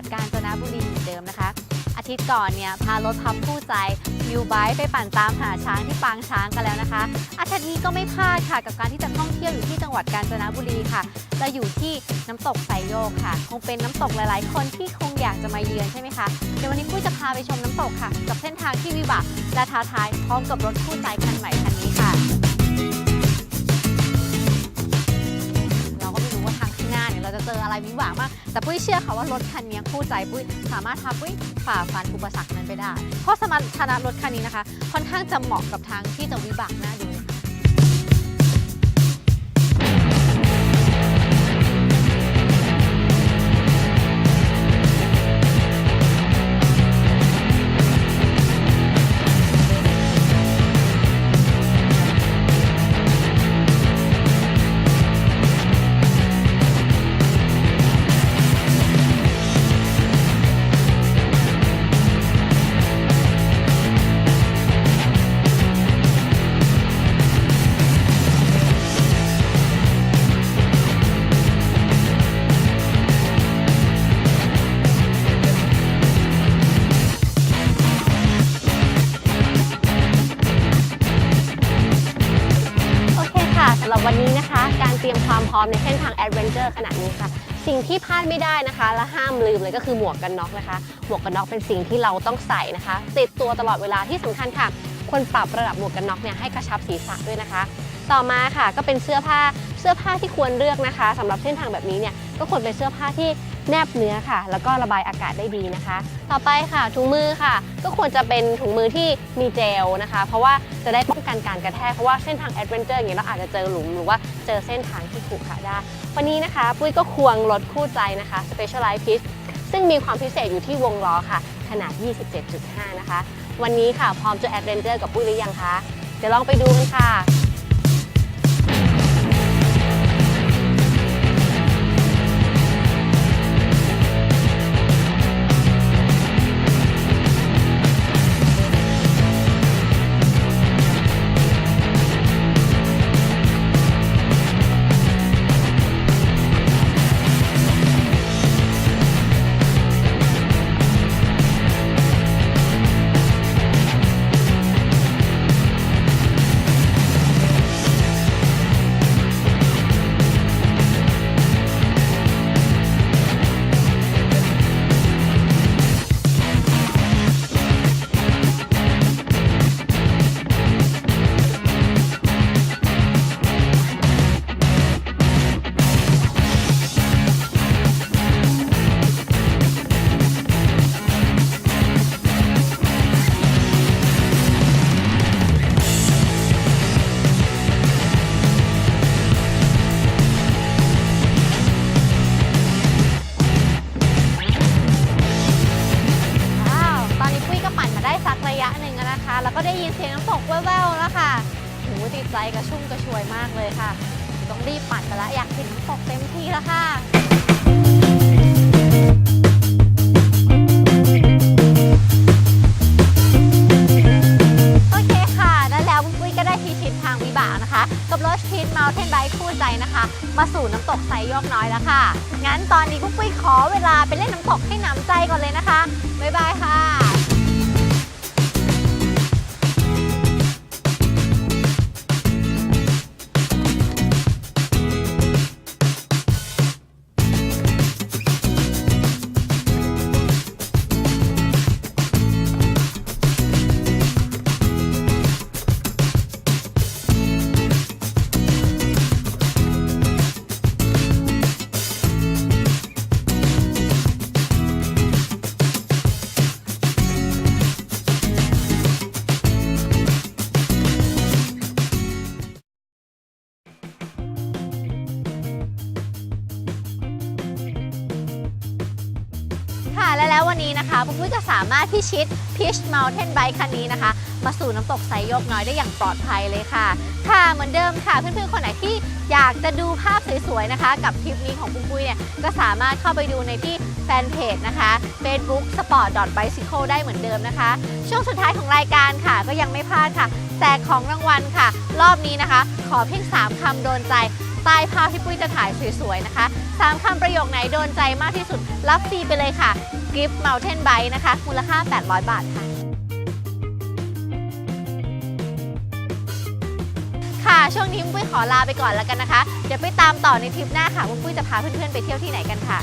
วัดกาญจนบุรีเหมือนเดิมนะคะ อาทิตย์ก่อนเนี่ยพารถพับคู่ใจวิวไบค์ไปปั่นตามหาช้างที่ปางช้างกันแล้วนะคะ อาทิตย์นี้ก็ไม่พลาดค่ะกับการที่จะท่องเที่ยวอยู่ที่จังหวัดกาญจนบุรีค่ะเราอยู่ที่น้ำตกไซโยกค่ะ คงเป็นน้ำตกหลายๆ คนที่คงอยากจะมาเยือนใช่ไหมคะเดี๋ยววันนี้ปุ้ยจะพาไปชมน้ำตกค่ะ กับเส้นทางที่วิบากและท้าทายพร้อมกับรถคู่ใจคันใหม่คันนี้ค่ะเราก็ไม่รู้ว่าทางข้างหน้าเนี่ยเราจะเจออะไรวิบากมาก แต่ปุ้ยเชื่อค่ะว่ารถคันนี้คู่ใจปุ้ยสามารถทำปุ้ยฝ่าฟันอุปสรรคนั้นไปได้ เพราะสมรรถนะรถคันนี้นะคะ ค่อนข้างจะเหมาะกับทางที่จะวิบากหน้าดู พร้อมในเส้นทางแอดเวนเจอร์ขนาดนี้ค่ะ สิ่งที่พลาดไม่ได้นะคะ และห้ามลืมเลยก็คือหมวกกันน็อกนะคะ หมวกกันน็อกเป็นสิ่งที่เราต้องใส่นะคะ ติดตัวตลอดเวลาที่สำคัญค่ะควรปรับระดับหมวกกันน็อกเนี่ยให้กระชับศีรษะด้วยนะคะ ต่อมาค่ะก็เป็นเสื้อผ้าเสื้อผ้าที่ควรเลือกนะคะสำหรับเส้นทางแบบนี้เนี่ยก็ควรเป็นเสื้อผ้าที่แนบเนื้อค่ะ แล้วก็ระบายอากาศได้ดีนะคะ ต่อไปค่ะถุงมือค่ะ ก็ควรจะเป็นถุงมือที่มีเจลนะคะ เพราะว่าจะได้ป้องกันการกระแทกเพราะว่าเส้นทางแอดเวนเจอร์อย่างเงี้ยเราอาจจะเจอหลุมหรือว่าเจอเส้นทางที่ขรุขระได้ วันนี้นะคะ ปุ้ยก็ควงรถคู่ใจนะคะ Specialized Pitch ซึ่งมีความพิเศษอยู่ที่วงล้อค่ะ ขนาด 27.5 นะคะ วันนี้ค่ะพร้อมจะแอดเวนเจอร์กับปุ้ยหรือยังคะเดี๋ยวลองไปดูกันค่ะ แว่วๆแล้วค่ะหูติดใจกระชุ่มกระชวยมากเลยค่ะ ต้องรีบปั่นไปแล้วอยากเห็นน้ำตกเต็มที่แล้วค่ะโอเคค่ะและแล้วปุ้ยก็ได้พิชิตทางวิบากนะคะ กับรถพิทเมาเทนไบคู่ใจนะคะ มาสู่น้ำตกไซโยกน้อยแล้วค่ะ งั้นตอนนี้ปุ้ยขอเวลาไปเล่นน้ำตกให้น้ำใจก่อนเลยนะคะ แล้ววันนี้นะคะปุ้ยก็สามารถพิชิต Peach Mountain Bike คันนี้นะคะ มาสู่น้ำตกไซโยกน้อยได้อย่างปลอดภัยเลยค่ะ ค่ะเหมือนเดิมค่ะ เพื่อนๆ คนไหนที่อยากจะดูภาพสวยๆนะคะ กับทริปนี้ของปุ้ยเนี่ยก็สามารถเข้าไปดูในที่แฟนเพจนะคะ Facebook sport bicycle ได้เหมือนเดิมนะคะ ช่วงสุดท้ายของรายการค่ะ ก็ยังไม่พลาดค่ะแจกของรางวัลค่ะ รอบนี้นะคะ ขอเพียง 3คำโดนใจใต้ภาพที่ปุ้ยจะถ่ายสวยๆนะคะสามคำประโยคไหนโดนใจมากที่สุดรับฟรีไปเลยค่ะ กริปเมล์เทนไบส์นะคะ มูลค่า 800 บาทค่ะ ค่ะ ช่วงนี้ปุ้ยขอลาไปก่อนแล้วกันนะคะ เดี๋ยวไปตามต่อในทริปหน้าค่ะว่าปุ้ยจะพาเพื่อนๆไปเที่ยวที่ไหนกันค่ะ